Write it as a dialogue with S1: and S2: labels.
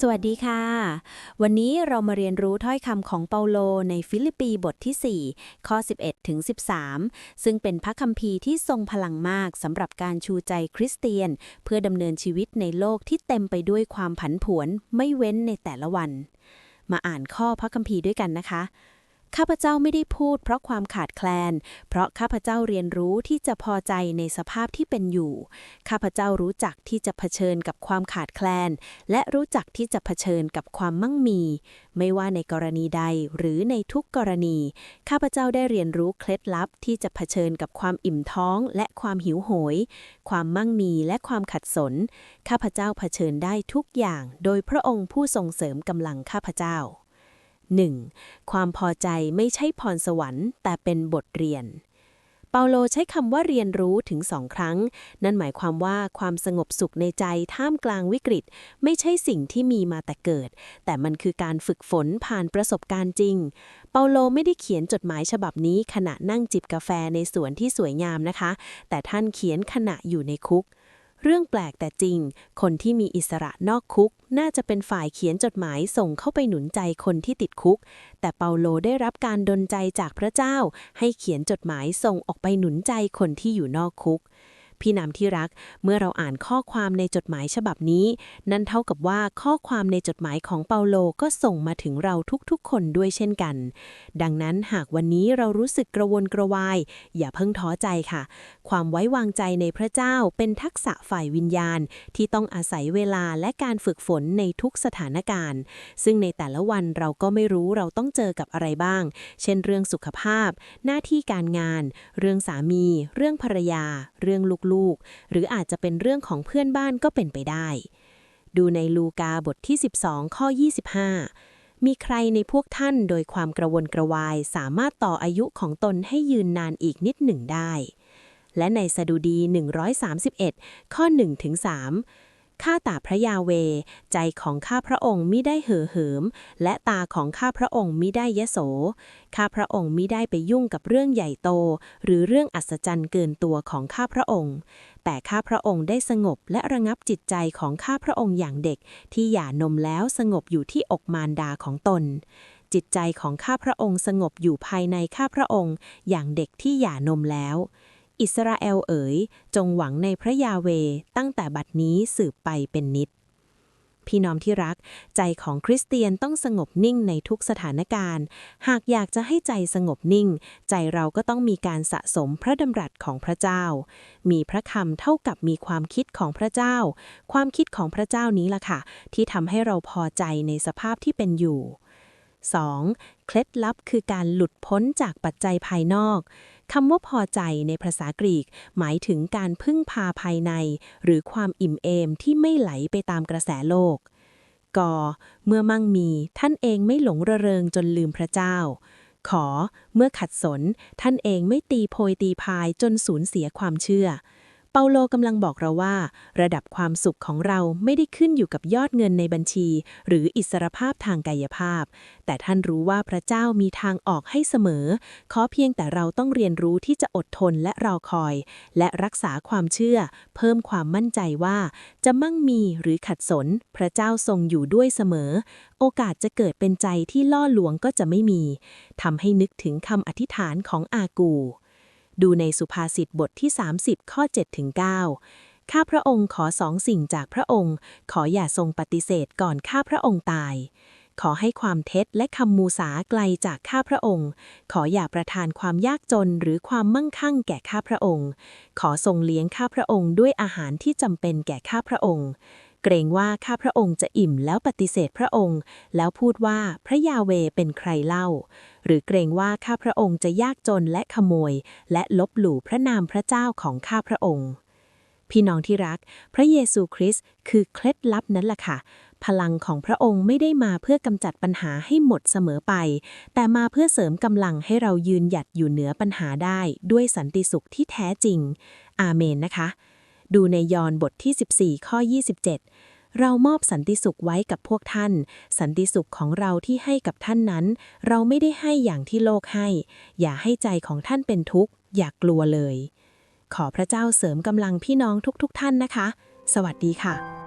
S1: สวัสดีค่ะ วันนี้เรามาเรียนรู้ถ้อยคำของเปาโลในฟิลิปปีบทที่ 4 ข้อ 11 ถึง 13 ซึ่งเป็นพระคัมภีร์ที่ทรงพลังมากสำหรับการชูใจคริสเตียน เพื่อดำเนินชีวิตในโลกที่เต็มไปด้วยความผันผวนไม่เว้นในแต่ละวัน มาอ่านข้อพระคัมภีร์ด้วยกันนะคะ ข้าพเจ้าไม่ได้พูดเพราะความขาดแคลน เพราะข้าพเจ้าเรียนรู้ที่จะพอใจในสภาพที่เป็นอยู่ ข้าพเจ้ารู้จักที่จะเผชิญกับความขาดแคลน และรู้จักที่จะเผชิญกับความมั่งมี ไม่ว่าในกรณีใดหรือในทุกกรณี ข้าพเจ้าได้เรียนรู้เคล็ดลับที่จะเผชิญกับความอิ่มท้องและความหิวโหย ความมั่งมีและความขัดสน ข้าพเจ้าเผชิญได้ทุกอย่าง โดยพระองค์ผู้ทรงเสริมกำลังข้าพเจ้า 1. ความพอใจไม่ใช่พรสวรรค์ แต่เป็นบทเรียน เปาโลใช้คำว่าเรียนรู้ถึงสองครั้ง นั่นหมายความว่าความสงบสุขในใจท่ามกลางวิกฤต ไม่ใช่สิ่งที่มีมาแต่เกิด แต่มันคือการฝึกฝนผ่านประสบการณ์จริง เปาโลไม่ได้เขียนจดหมายฉบับนี้ขณะนั่งจิบกาแฟในสวนที่สวยงามนะคะ แต่ท่านเขียนขณะอยู่ในคุก เรื่องแปลกแต่จริง คนที่มีอิสระนอกคุก น่าจะเป็นฝ่ายเขียนจดหมายส่งเข้าไปหนุนใจคนที่ติดคุก แต่เปาโลได้รับการดลใจจากพระเจ้า ให้เขียนจดหมายส่งออกไปหนุนใจคนที่อยู่นอกคุก พี่นำที่รัก เมื่อเราอ่านข้อความในจดหมายฉบับนี้ นั่นเท่ากับว่าข้อความในจดหมายของเปาโลก็ส่งมาถึงเราทุกๆ คนด้วยเช่นกัน ดังนั้นหากวันนี้เรารู้สึกกระวนกระวาย อย่าเพิ่งท้อใจค่ะ ความไว้วางใจในพระเจ้าเป็นทักษะฝ่ายวิญญาณ ที่ต้องอาศัยเวลาและการฝึกฝนในทุกสถานการณ์ ซึ่งในแต่ละวันเราก็ไม่รู้เราต้องเจอกับอะไรบ้าง เช่น เรื่องสุขภาพ หน้าที่การงาน เรื่องสามี เรื่องภรรยา เรื่องลูกๆ หรืออาจจะเป็นเรื่องของเพื่อนบ้านก็เป็นไปได้ ดูในลูกาบทที่ 12 ข้อ 25 มีใครในพวกท่านโดยความกระวนกระวายสามารถต่ออายุของตนให้ยืนนานอีกนิดหนึ่งได้ และในสดุดี 131 ข้อ1ถึง3 ข้าแต่พระยาเว ใจของข้าพระองค์มิได้เห่อเหิม และตาของข้าพระองค์มิได้ยโส ข้าพระองค์มิได้ไปยุ่งกับเรื่องใหญ่โต หรือเรื่องอัศจรรย์เกินตัวของข้าพระองค์ แต่ข้าพระองค์ได้สงบและระงับจิตใจของข้าพระองค์อย่างเด็ก ที่หย่านมแล้วสงบอยู่ที่อกมารดาของตนจิตใจของข้าพระองค์สงบอยู่ภายในข้าพระองค์ อย่างเด็กที่หย่านมแล้ว อิสราเอลเอ๋ย จงหวังในพระยาเวตั้งแต่บัดนี้สืบไปเป็นนิด พี่น้องที่รัก ใจของคริสเตียนต้องสงบนิ่งในทุกสถานการณ์ หากอยากจะให้ใจสงบนิ่ง ใจเราก็ต้องมีการสะสมพระดำรัสของพระเจ้า มีพระคำเท่ากับมีความคิดของพระเจ้า ความคิดของพระเจ้านี้ล่ะค่ะ ที่ทำให้เราพอใจในสภาพที่เป็นอยู่ 2. เคล็ดลับคือการหลุดพ้นจากปัจจัยภายนอกคำว่าพอใจในภาษากรีก หมายถึงการพึ่งพาภายใน หรือความอิ่มเอมที่ไม่ไหลไปตามกระแสโลกกเมื่อมั่งมี ท่านเองไม่หลงระเริงจนลืมพระเจ้า ขอ เมื่อขัดสน ท่านเองไม่ตีโพยตีพายจนสูญเสียความเชื่อ เปาโลกำลังบอกเราว่า ระดับความสุขของเราไม่ได้ขึ้นอยู่กับยอดเงินในบัญชี หรืออิสรภาพทางกายภาพ แต่ท่านรู้ว่าพระเจ้ามีทางออกให้เสมอ ขอเพียงแต่เราต้องเรียนรู้ที่จะอดทนและรอคอย และรักษาความเชื่อ เพิ่มความมั่นใจว่า จะมั่งมีหรือขัดสน พระเจ้าทรงอยู่ด้วยเสมอ โอกาสจะเกิดเป็นใจที่ล่อลวงก็จะไม่มีทำให้นึกถึงคำอธิษฐานของอากู ดูในสุภาษิตบทที่ 30 ข้อ7-9ข้าพระองค์ขอสองสิ่งจากพระองค์ ขออย่าทรงปฏิเสธก่อนข้าพระองค์ตาย ขอให้ความเท็จและคำมูสาไกลจากข้าพระองค์ ขออย่าประทานความยากจนหรือความมั่งคั่งแก่ข้าพระองค์ ขอทรงเลี้ยงข้าพระองค์ด้วยอาหารที่จำเป็นแก่ข้าพระองค์ เกรงว่าข้าพระองค์จะอิ่มแล้วปฏิเสธพระองค์ แล้วพูดว่าพระยาเวเป็นใครเล่า หรือเกรงว่าข้าพระองค์จะยากจนและขโมย และลบหลู่พระนามพระเจ้าของข้าพระองค์ พี่น้องที่รัก พระเยซูคริสต์คือเคล็ดลับนั้นล่ะค่ะพลังของพระองค์ไม่ได้มาเพื่อกำจัดปัญหาให้หมดเสมอไป แต่มาเพื่อเสริมกำลังให้เรายืนหยัดอยู่เหนือปัญหาได้ ด้วยสันติสุขที่แท้จริง อาเมนนะคะ ดูในยอห์นบทที่ 14 ข้อ 27
S2: เรามอบสันติสุขไว้กับพวกท่าน สันติสุขของเราที่ให้กับท่านนั้น เราไม่ได้ให้อย่างที่โลกให้ อย่าให้ใจของท่านเป็นทุกข์ อย่ากกลัวเลย ขอพระเจ้าเสริมกำลังพี่น้องทุกๆทท่านนะคะ สวัสดีค่ะ